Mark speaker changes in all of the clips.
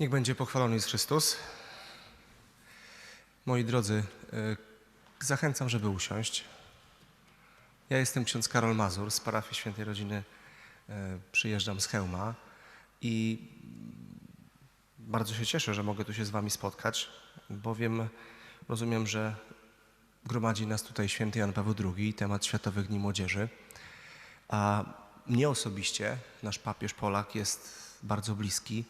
Speaker 1: Niech będzie pochwalony jest Chrystus. Moi drodzy, y, zachęcam, żeby usiąść. Ja jestem ksiądz Karol Mazur z parafii Świętej Rodziny. y, Przyjeżdżam z Chełma i bardzo się cieszę, że mogę tu się z Wami spotkać, bowiem rozumiem, że gromadzi nas tutaj święty Jan Paweł II, temat Światowych Dni Młodzieży. A mnie osobiście nasz papież Polak jest bardzo bliski,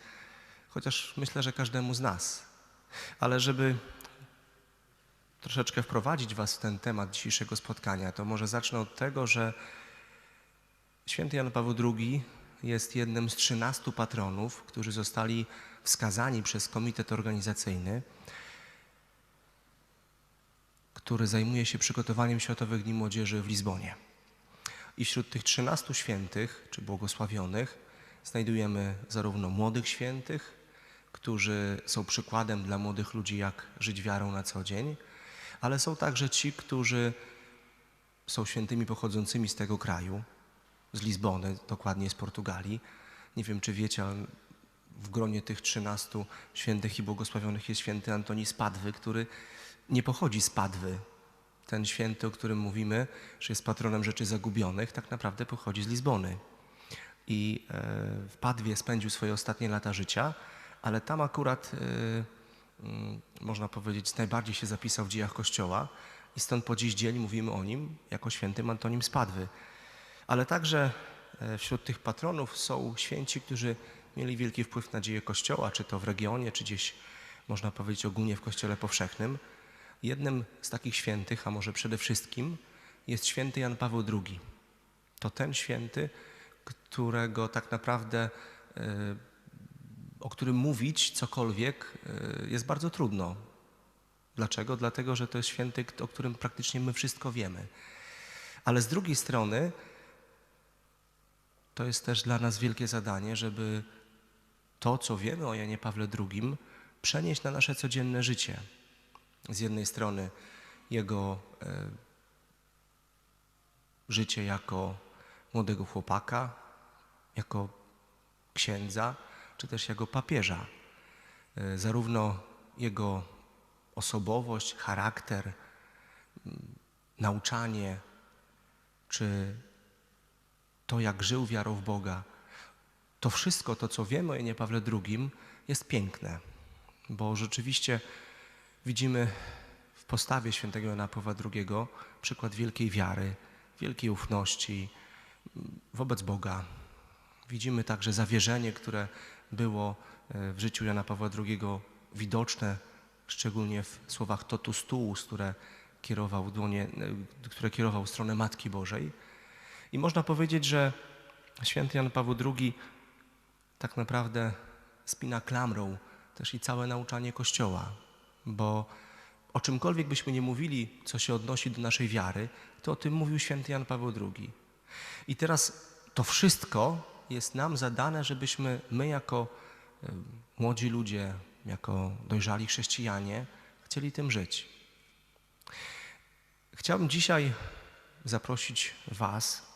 Speaker 1: chociaż myślę, że każdemu z nas. Ale żeby troszeczkę wprowadzić Was w ten temat dzisiejszego spotkania, to może zacznę od tego, że święty Jan Paweł II jest jednym z 13 patronów, którzy zostali wskazani przez komitet organizacyjny, który zajmuje się przygotowaniem Światowych Dni Młodzieży w Lizbonie. I wśród tych 13 świętych, czy błogosławionych, znajdujemy zarówno młodych świętych, którzy są przykładem dla młodych ludzi, jak żyć wiarą na co dzień, ale są także ci, którzy są świętymi pochodzącymi z tego kraju, z Lizbony, dokładnie z Portugalii. Nie wiem, czy wiecie, ale w gronie tych 13 świętych i błogosławionych jest święty Antoni z Padwy, który nie pochodzi z Padwy. Ten święty, o którym mówimy, że jest patronem rzeczy zagubionych, tak naprawdę pochodzi z Lizbony. I e, w Padwie spędził swoje ostatnie lata życia, ale tam akurat, e, mm, można powiedzieć, najbardziej się zapisał w dziejach Kościoła i stąd po dziś dzień mówimy o nim jako świętym Antonim z Padwy. Ale także e, wśród tych patronów są święci, którzy mieli wielki wpływ na dzieje Kościoła, czy to w regionie, czy gdzieś, można powiedzieć, ogólnie w Kościele powszechnym. Jednym z takich świętych, a może przede wszystkim, jest święty Jan Paweł II. To ten święty, którego tak naprawdę, e, o którym mówić cokolwiek e, jest bardzo trudno. Dlaczego? Dlatego, że to jest święty, o którym praktycznie my wszystko wiemy. Ale z drugiej strony, to jest też dla nas wielkie zadanie, żeby to, co wiemy o Janie Pawle II, przenieść na nasze codzienne życie. Z jednej strony jego e, życie jako młodego chłopaka, jako księdza, czy też jako papieża. E, Zarówno jego osobowość, charakter, nauczanie, czy to, jak żył wiarą w Boga, to wszystko, to co wiemy o Janie Pawle II, jest piękne, bo rzeczywiście widzimy w postawie świętego Jana Pawła II przykład wielkiej wiary, wielkiej ufności wobec Boga. Widzimy także zawierzenie, które było e, w życiu Jana Pawła II widoczne, szczególnie w słowach totus tuus, które kierował, dłonie, e, które kierował w stronę Matki Bożej. I można powiedzieć, że święty Jan Paweł II tak naprawdę spina klamrą też i całe nauczanie Kościoła, bo o czymkolwiek byśmy nie mówili, co się odnosi do naszej wiary, to o tym mówił święty Jan Paweł II. I teraz to wszystko jest nam zadane, żebyśmy my jako młodzi ludzie, jako dojrzali chrześcijanie chcieli tym żyć. Chciałbym dzisiaj zaprosić Was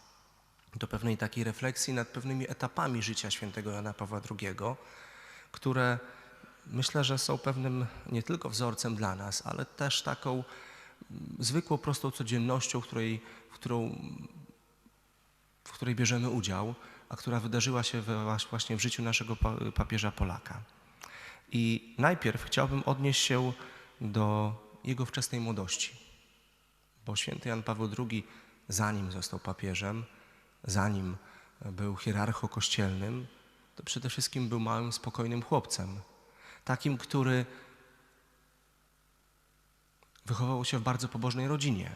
Speaker 1: do pewnej takiej refleksji nad pewnymi etapami życia świętego Jana Pawła II, które myślę, że są pewnym nie tylko wzorcem dla nas, ale też taką mm, zwykłą, prostą codziennością, w której, w którą, w której bierzemy udział, a która wydarzyła się właśnie w życiu naszego pa- papieża Polaka. I najpierw chciałbym odnieść się do jego wczesnej młodości, bo święty Jan Paweł II, zanim został papieżem, zanim był hierarchą kościelnym, to przede wszystkim był małym, spokojnym chłopcem. Takim, który wychował się w bardzo pobożnej rodzinie.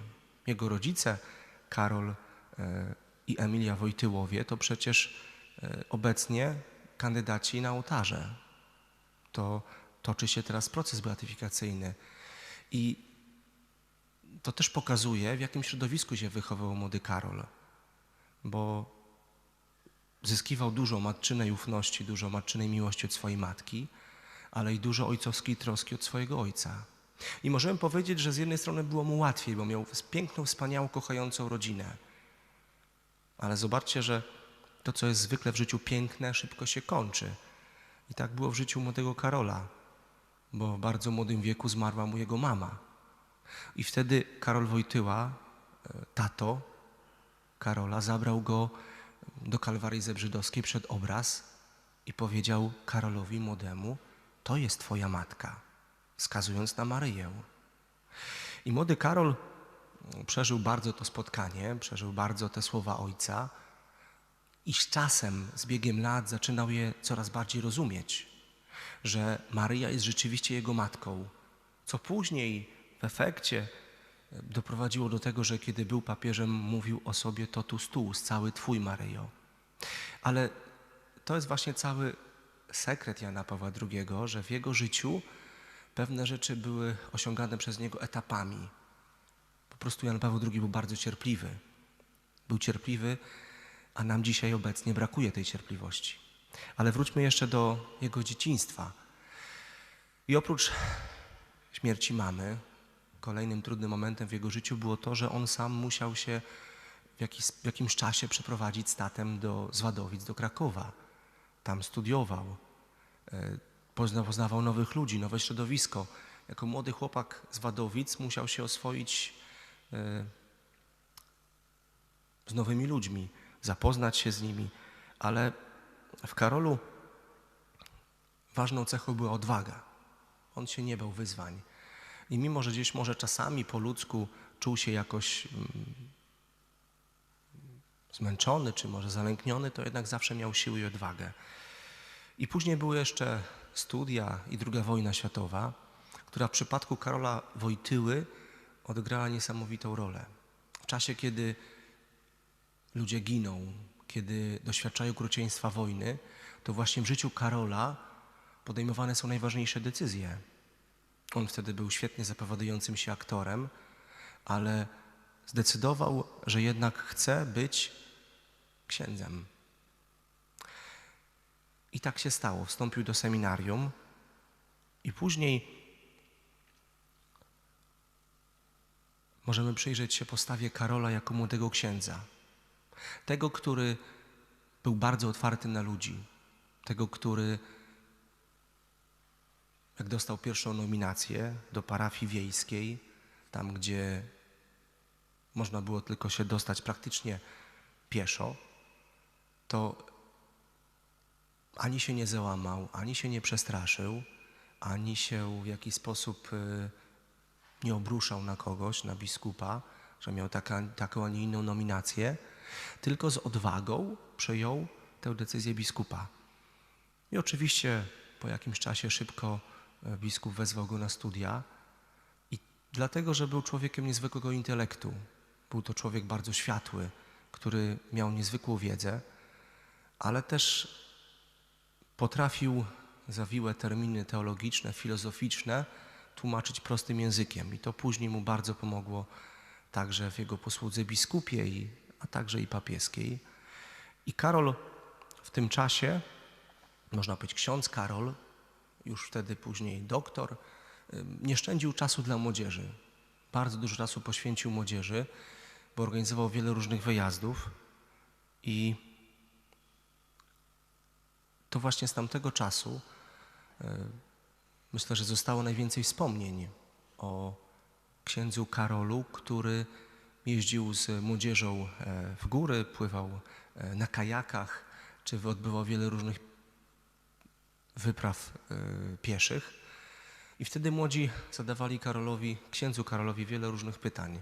Speaker 1: Jego rodzice, Karol e, i Emilia Wojtyłowie, to przecież e, obecnie kandydaci na ołtarze. To toczy się teraz proces beatyfikacyjny. I to też pokazuje, w jakim środowisku się wychował młody Karol bo zyskiwał dużo matczynej ufności, dużo matczynej miłości od swojej matki, ale i dużo ojcowskiej troski od swojego ojca. I możemy powiedzieć, że z jednej strony było mu łatwiej, bo miał piękną, wspaniałą, kochającą rodzinę. Ale zobaczcie, że To, co jest zwykle w życiu piękne, szybko się kończy. I tak było w życiu młodego Karola, bo w bardzo młodym wieku zmarła mu jego mama. I wtedy Karol Wojtyła, e, tato Karola, zabrał go do Kalwarii Zebrzydowskiej przed obraz i powiedział Karolowi młodemu, to jest twoja matka, wskazując na Maryję. I młody Karol przeżył bardzo to spotkanie, przeżył bardzo te słowa ojca i z czasem, z biegiem lat zaczynał je coraz bardziej rozumieć, że Maryja jest rzeczywiście jego matką, co później w efekcie doprowadziło do tego, że kiedy był papieżem, mówił o sobie totus tuus, cały Twój Maryjo. Ale to jest właśnie cały sekret Jana Pawła II, że w jego życiu pewne rzeczy były osiągane przez niego etapami. Po prostu Jan Paweł II był bardzo cierpliwy. Był cierpliwy, a nam dzisiaj obecnie brakuje tej cierpliwości. Ale wróćmy jeszcze do jego dzieciństwa. I oprócz śmierci mamy, kolejnym trudnym momentem w jego życiu było to, że on sam musiał się w, jakiś, w jakimś czasie przeprowadzić statem do Zładowic, do Krakowa. Tam studiował, poznawał nowych ludzi, nowe środowisko. Jako młody chłopak z Wadowic musiał się oswoić e, z nowymi ludźmi, zapoznać się z nimi, ale w Karolu ważną cechą była odwaga. On się nie bał wyzwań. I mimo, że gdzieś może czasami po ludzku czuł się jakoś mm, zmęczony, czy może zalękniony, to jednak zawsze miał siłę i odwagę. I później były jeszcze studia i druga wojna światowa, która w przypadku Karola Wojtyły odegrała niesamowitą rolę. W czasie, kiedy ludzie giną, kiedy doświadczają okrucieństwa wojny, to właśnie w życiu Karola podejmowane są najważniejsze decyzje. On wtedy był świetnie zapowiadającym się aktorem, ale zdecydował, że jednak chce być księdzem. I tak się stało. Wstąpił do seminarium i później możemy przyjrzeć się postawie Karola jako młodego księdza. Tego, który był bardzo otwarty na ludzi. Tego, który jak dostał pierwszą nominację do parafii wiejskiej, tam gdzie można było tylko się dostać praktycznie pieszo, to ani się nie załamał, ani się nie przestraszył, ani się w jakiś sposób y, nie obruszał na kogoś, na biskupa, że miał taka, taką, a nie inną nominację, tylko z odwagą przejął tę decyzję biskupa. I oczywiście po jakimś czasie szybko e, biskup wezwał go na studia i dlatego, że był człowiekiem niezwykłego intelektu. Był to człowiek bardzo światły, który miał niezwykłą wiedzę, ale też potrafił zawiłe terminy teologiczne, filozoficzne tłumaczyć prostym językiem. I to później mu bardzo pomogło także w jego posłudze biskupiej, a także i papieskiej. I Karol w tym czasie, można powiedzieć ksiądz Karol, już wtedy później doktor, nie szczędził czasu dla młodzieży. Bardzo dużo czasu poświęcił młodzieży, bo organizował wiele różnych wyjazdów i to właśnie z tamtego czasu e, myślę, że zostało najwięcej wspomnień o księdzu Karolu, który jeździł z młodzieżą e, w góry, pływał e, na kajakach, czy odbywał wiele różnych wypraw pieszych. I wtedy młodzi zadawali Karolowi, księdzu Karolowi wiele różnych pytań.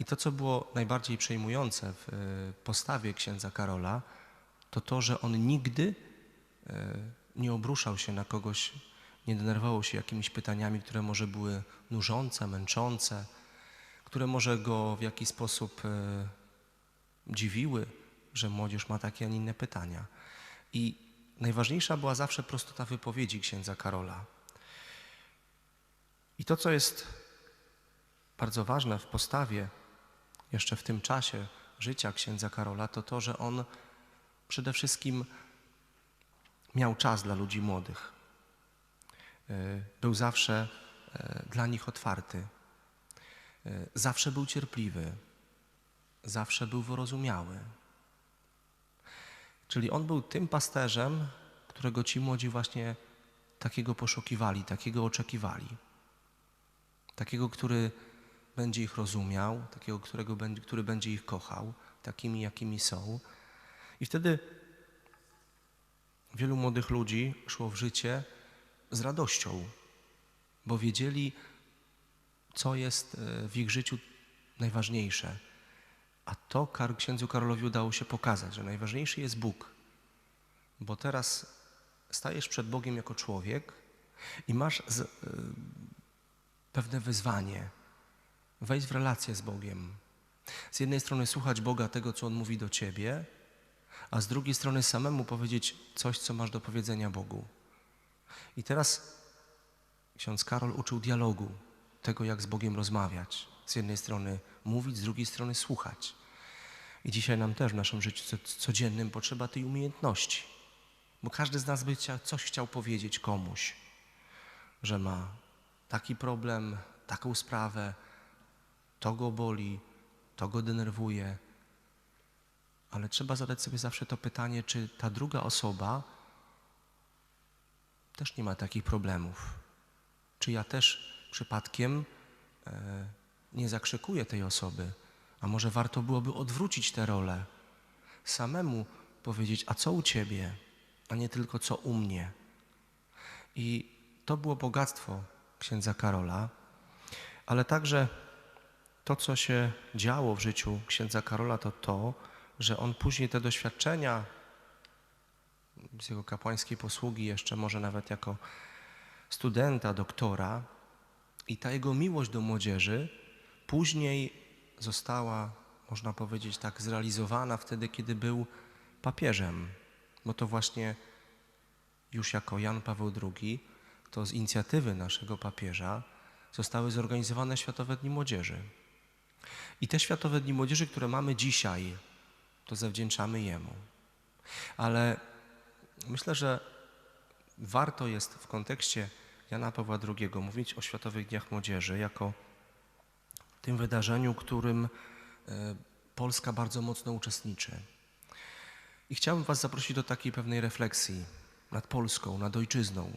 Speaker 1: I to, co było najbardziej przejmujące w postawie księdza Karola, to to, że on nigdy nie obruszał się na kogoś, nie denerwował się jakimiś pytaniami, które może były nużące, męczące, które może go w jakiś sposób e, dziwiły, że młodzież ma takie, a nie inne pytania. I najważniejsza była zawsze prostota wypowiedzi księdza Karola. I to, co jest bardzo ważne w postawie, jeszcze w tym czasie życia księdza Karola, to to, że on przede wszystkim miał czas dla ludzi młodych. E, był zawsze e, dla nich otwarty. E, zawsze był cierpliwy. Zawsze był wyrozumiały. Czyli on był tym pasterzem, którego ci młodzi właśnie takiego poszukiwali, takiego oczekiwali. Takiego, który będzie ich rozumiał, takiego, którego, który będzie ich kochał, takimi, jakimi są. I wtedy wielu młodych ludzi szło w życie z radością, bo wiedzieli, co jest e, w ich życiu najważniejsze. A to księdzu Karolowi udało się pokazać, że najważniejszy jest Bóg. Bo teraz stajesz przed Bogiem jako człowiek i masz z, y, pewne wyzwanie. Wejść w relację z Bogiem. Z jednej strony słuchać Boga tego, co On mówi do ciebie, a z drugiej strony samemu powiedzieć coś, co masz do powiedzenia Bogu. I teraz ksiądz Karol uczył dialogu, tego jak z Bogiem rozmawiać. Z jednej strony mówić, z drugiej strony słuchać. I dzisiaj nam też w naszym życiu co- codziennym potrzeba tej umiejętności. Bo każdy z nas by coś chciał powiedzieć komuś, że ma taki problem, taką sprawę, to go boli, to go denerwuje. Ale trzeba zadać sobie zawsze to pytanie, czy ta druga osoba też nie ma takich problemów. Czy ja też przypadkiem e, nie zakrzykuję tej osoby? A może warto byłoby odwrócić tę rolę? Samemu powiedzieć, a co u ciebie, a nie tylko co u mnie. I to było bogactwo księdza Karola, ale także to, co się działo w życiu księdza Karola, to to, że on później te doświadczenia z jego kapłańskiej posługi, jeszcze może nawet jako studenta, doktora, i ta jego miłość do młodzieży później została, można powiedzieć tak, zrealizowana wtedy, kiedy był papieżem. Bo to właśnie już jako Jan Paweł II, to z inicjatywy naszego papieża zostały zorganizowane Światowe Dni Młodzieży. I te Światowe Dni Młodzieży, które mamy dzisiaj, to zawdzięczamy Jemu. Ale myślę, że warto jest w kontekście Jana Pawła II mówić o Światowych Dniach Młodzieży jako tym wydarzeniu, którym e, Polska bardzo mocno uczestniczy. I chciałbym Was zaprosić do takiej pewnej refleksji nad Polską, nad ojczyzną,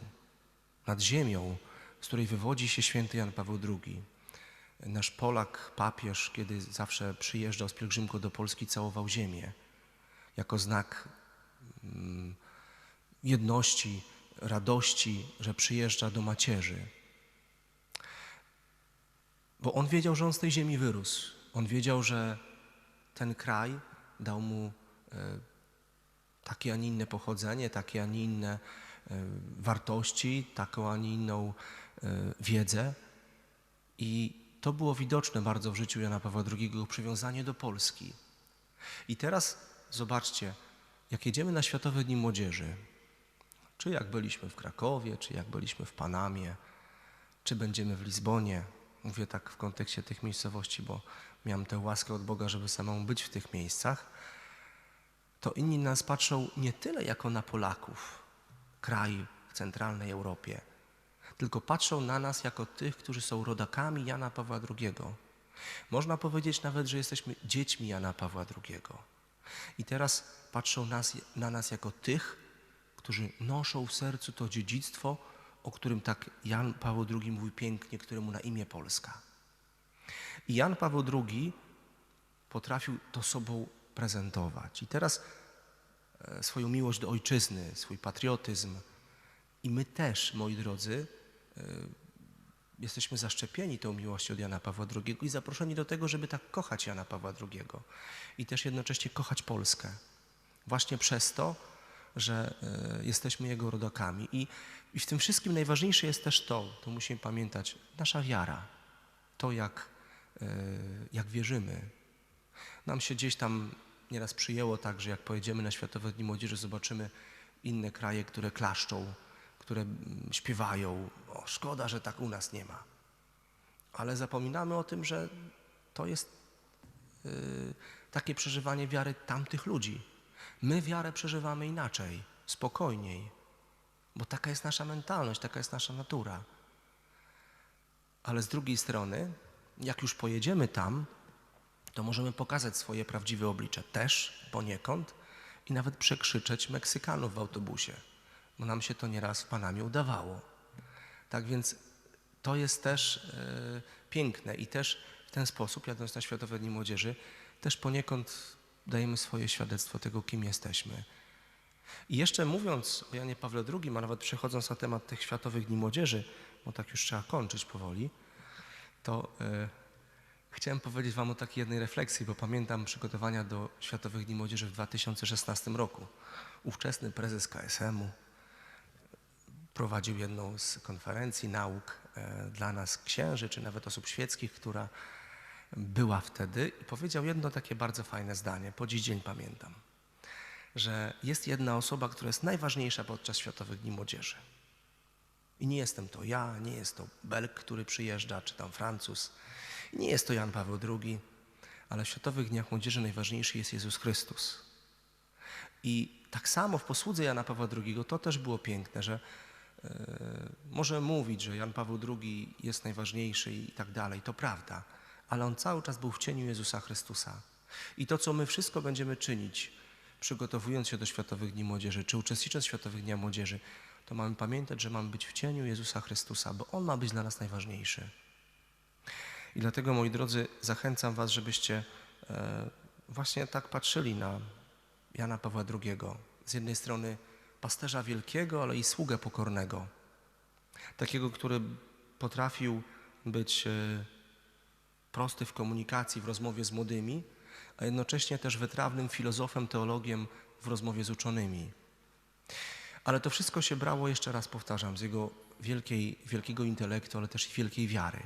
Speaker 1: nad ziemią, z której wywodzi się święty Jan Paweł II. Nasz Polak, papież, kiedy zawsze przyjeżdżał z pielgrzymką do Polski, całował ziemię jako znak mm, jedności, radości, że przyjeżdża do macierzy. Bo on wiedział, że on z tej ziemi wyrósł. On wiedział, że ten kraj dał mu e, takie, a nie inne pochodzenie, takie, a nie inne e, wartości, taką, a nie inną e, wiedzę. I to było widoczne bardzo w życiu Jana Pawła II, przywiązanie do Polski. I teraz zobaczcie, jak jedziemy na Światowe Dni Młodzieży, czy jak byliśmy w Krakowie, czy jak byliśmy w Panamie, czy będziemy w Lizbonie, mówię tak w kontekście tych miejscowości, bo miałem tę łaskę od Boga, żeby samemu być w tych miejscach, to inni nas patrzą nie tyle jako na Polaków, kraj w centralnej Europie, tylko patrzą na nas jako tych, którzy są rodakami Jana Pawła II. Można powiedzieć nawet, że jesteśmy dziećmi Jana Pawła II. I teraz patrzą nas, na nas jako tych, którzy noszą w sercu to dziedzictwo, o którym tak Jan Paweł II mówi pięknie, któremu na imię Polska. I Jan Paweł II potrafił to sobą prezentować. I teraz e, swoją miłość do ojczyzny, swój patriotyzm. I my też, moi drodzy, jesteśmy zaszczepieni tą miłością od Jana Pawła II i zaproszeni do tego, żeby tak kochać Jana Pawła II i też jednocześnie kochać Polskę. Właśnie przez to, że e, jesteśmy Jego rodakami. I, I w tym wszystkim najważniejsze jest też to, to musimy pamiętać, nasza wiara. To, jak, e, jak wierzymy. Nam się gdzieś tam nieraz przyjęło tak, że jak pojedziemy na Światowe Dni Młodzieży, zobaczymy inne kraje, które klaszczą, które śpiewają. O, szkoda, że tak u nas nie ma. Ale zapominamy o tym, że to jest y, takie przeżywanie wiary tamtych ludzi. My wiarę przeżywamy inaczej, spokojniej, bo taka jest nasza mentalność, taka jest nasza natura. Ale z drugiej strony, jak już pojedziemy tam, to możemy pokazać swoje prawdziwe oblicze też poniekąd i nawet przekrzyczeć Meksykanów w autobusie, bo nam się to nieraz w Panamie udawało. Tak więc to jest też e, piękne i też w ten sposób, jadąc na Światowe Dni Młodzieży, też poniekąd dajemy swoje świadectwo tego, kim jesteśmy. I jeszcze mówiąc o Janie Pawle II, a nawet przechodząc na temat tych Światowych Dni Młodzieży, bo tak już trzeba kończyć powoli, to e, chciałem powiedzieć Wam o takiej jednej refleksji, bo pamiętam przygotowania do Światowych Dni Młodzieży w 2016 roku. Ówczesny prezes KSM-u prowadził jedną z konferencji nauk e, dla nas księży, czy nawet osób świeckich, która była wtedy i powiedział jedno takie bardzo fajne zdanie, po dziś dzień pamiętam, że jest jedna osoba, która jest najważniejsza podczas Światowych Dni Młodzieży. I nie jestem to ja, nie jest to Belg, który przyjeżdża, czy tam Francuz, nie jest to Jan Paweł II, ale w Światowych Dniach Młodzieży najważniejszy jest Jezus Chrystus. I tak samo w posłudze Jana Pawła II to też było piękne, że może mówić, że Jan Paweł II jest najważniejszy i tak dalej, to prawda, ale on cały czas był w cieniu Jezusa Chrystusa. I to, co my wszystko będziemy czynić, przygotowując się do Światowych Dni Młodzieży, czy uczestnicząc w Światowych Dniach Młodzieży, to mamy pamiętać, że mamy być w cieniu Jezusa Chrystusa, bo On ma być dla nas najważniejszy. I dlatego, moi drodzy, zachęcam Was, żebyście e, właśnie tak patrzyli na Jana Pawła II. Z jednej strony pasterza wielkiego, ale i sługę pokornego. Takiego, który potrafił być e, prosty w komunikacji, w rozmowie z młodymi, a jednocześnie też wytrawnym filozofem, teologiem w rozmowie z uczonymi. Ale to wszystko się brało, jeszcze raz powtarzam, z jego wielkiej, wielkiego intelektu, ale też i wielkiej wiary.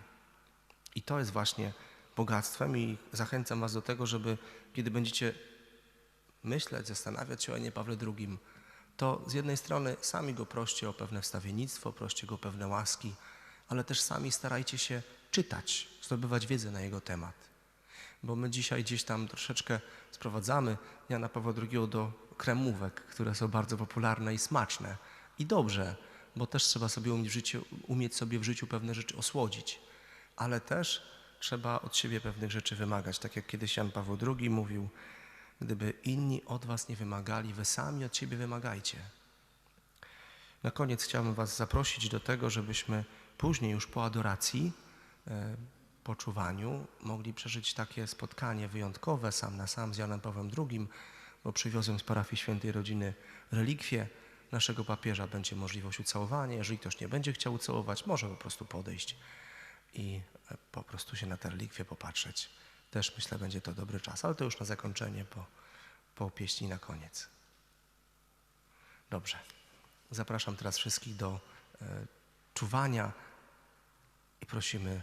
Speaker 1: I to jest właśnie bogactwem i zachęcam Was do tego, żeby kiedy będziecie myśleć, zastanawiać się o Janie Pawle II, to z jednej strony sami go proście o pewne wstawiennictwo, proście go o pewne łaski, ale też sami starajcie się czytać, zdobywać wiedzę na jego temat. Bo my dzisiaj gdzieś tam troszeczkę sprowadzamy Jana Pawła II do kremówek, które są bardzo popularne i smaczne. I dobrze, bo też trzeba sobie umieć, życiu, umieć sobie w życiu pewne rzeczy osłodzić. Ale też trzeba od siebie pewnych rzeczy wymagać. Tak jak kiedyś Jan Paweł II mówił, gdyby inni od was nie wymagali, wy sami od siebie wymagajcie. Na koniec chciałbym was zaprosić do tego, żebyśmy później już po adoracji, e, po czuwaniu, mogli przeżyć takie spotkanie wyjątkowe sam na sam z Janem Pawłem II, bo przywiozłem z parafii świętej rodziny relikwie naszego papieża. Będzie możliwość ucałowania. Jeżeli ktoś nie będzie chciał ucałować, może po prostu podejść i e, po prostu się na tę relikwię popatrzeć. Też myślę, będzie to dobry czas, ale to już na zakończenie, po, po pieśni na koniec. Dobrze. Zapraszam teraz wszystkich do e, czuwania i prosimy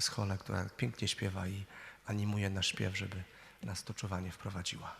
Speaker 1: Scholę, która pięknie śpiewa i animuje nasz śpiew, żeby nas to czuwanie wprowadziła.